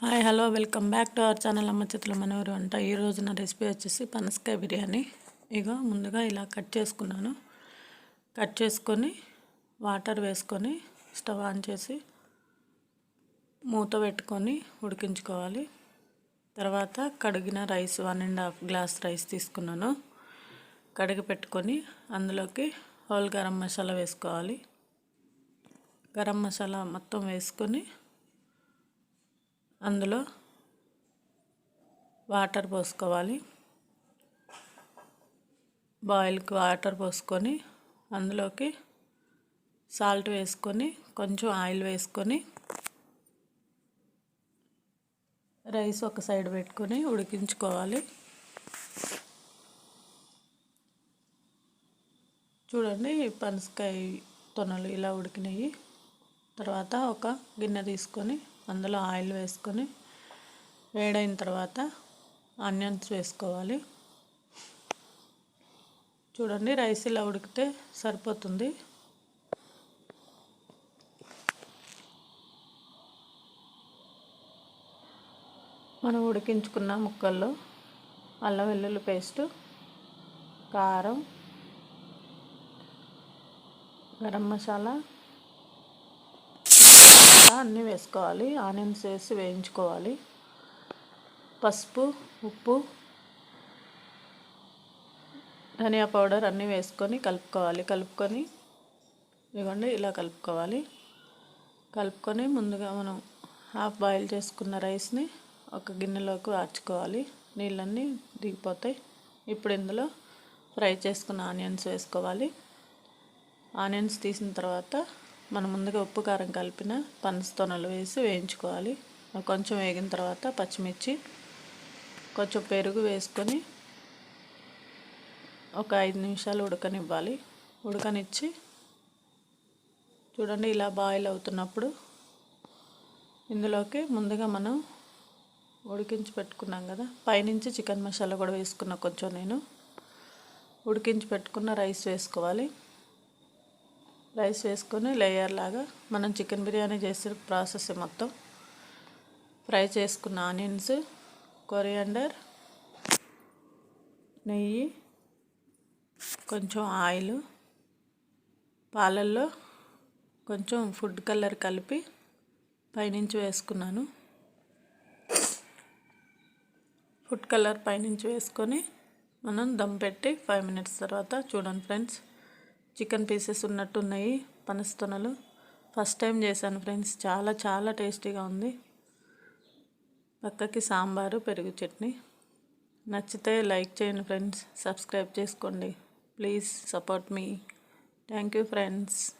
Hi hello welcome back to our channel అమ్మ చేతుల మనవరు అంట. ఈరోజు నా రెసిపీ వచ్చేసి పనసకాయ బిర్యానీ. ఇక ముందుగా ఇలా కట్ చేసుకున్నాను. కట్ చేసుకొని వాటర్ వేసుకొని స్టవ్ ఆన్ చేసి మూత పెట్టుకొని ఉడికించుకోవాలి. తర్వాత కడిగిన rice one and half glass rice తీసుకున్నాను. కడిగి పెట్టుకొని అందులోకి హోల్ గరం మసాలా వేసుకోవాలి. గరం మసాలా మొత్తం వేసుకొని అందులో వాటర్ పోసుకోవాలి. బాయిల్కి వాటర్ పోసుకొని అందులోకి సాల్ట్ వేసుకొని కొంచెం ఆయిల్ వేసుకొని రైస్ ఒక సైడ్ పెట్టుకొని ఉడికించుకోవాలి. చూడండి పనసకాయ తొనలు ఇలా ఉడికినాయి. తర్వాత ఒక గిన్నె తీసుకొని అందులో ఆయిల్ వేసుకొని వేడైన తర్వాత ఆనియన్స్ వేసుకోవాలి. చూడండి రైస్ ఇలా ఉడికితే సరిపోతుంది. మనం ఉడికించుకున్న ముక్కల్లో అల్లం వెల్లుల్లి పేస్టు కారం గరం మసాలా అన్నీ వేసుకోవాలి. ఆనియన్స్ వేసి వేయించుకోవాలి. పసుపు ఉప్పు ధనియా పౌడర్ అన్నీ వేసుకొని కలుపుకోవాలి. కలుపుకొని ఇవ్వండి ఇలా కలుపుకోవాలి. కలుపుకొని ముందుగా మనం హాఫ్ బాయిల్ చేసుకున్న రైస్ని ఒక గిన్నెలోకి వార్చుకోవాలి. నీళ్ళన్నీ దిగిపోతాయి. ఇప్పుడు ఇందులో ఫ్రై చేసుకున్న ఆనియన్స్ వేసుకోవాలి. ఆనియన్స్ తీసిన తర్వాత మనం ముందుగా ఉప్పు కారం కలిపిన పనసతోనలు వేసి వేయించుకోవాలి. కొంచెం వేగిన తర్వాత పచ్చిమిర్చి కొంచెం పెరుగు వేసుకొని ఒక ఐదు నిమిషాలు ఉడకనివ్వాలి. ఉడకనిచ్చి చూడండి ఇలా బాయిల్ అవుతున్నప్పుడు ఇందులోకి ముందుగా మనం ఉడికించి పెట్టుకున్నాం కదా పైనుంచి చికెన్ మసాలా కూడా వేసుకున్న కొంచెం నేను. ఉడికించి పెట్టుకున్న రైస్ వేసుకోవాలి. రైస్ వేసుకొని లేయర్ లాగా మనం చికెన్ బిర్యానీ చేసే ప్రాసెస్ మొత్తం. ఫ్రై చేసుకున్న ఆనియన్స్ కొరియండర్ నెయ్యి కొంచెం ఆయిల్ పాలల్లో కొంచెం ఫుడ్ కలర్ కలిపి పైనుంచి వేసుకున్నాను. ఫుడ్ కలర్ పైనుంచి వేసుకొని మనం దమ్ పెట్టి ఫైవ్ మినిట్స్ తర్వాత చూడండి ఫ్రెండ్స్. చికెన్ పీసెస్ ఉన్నట్టున్నాయి పనస్తొనలు ఫస్ట్ టైం చేశాను ఫ్రెండ్స్. చాలా చాలా టేస్టీగా ఉంది. పక్కకి సాంబారు పెరుగు చట్నీ. నచ్చితే లైక్ చేయండి ఫ్రెండ్స్. సబ్స్క్రైబ్ చేసుకోండి. Please support me. Thank you friends.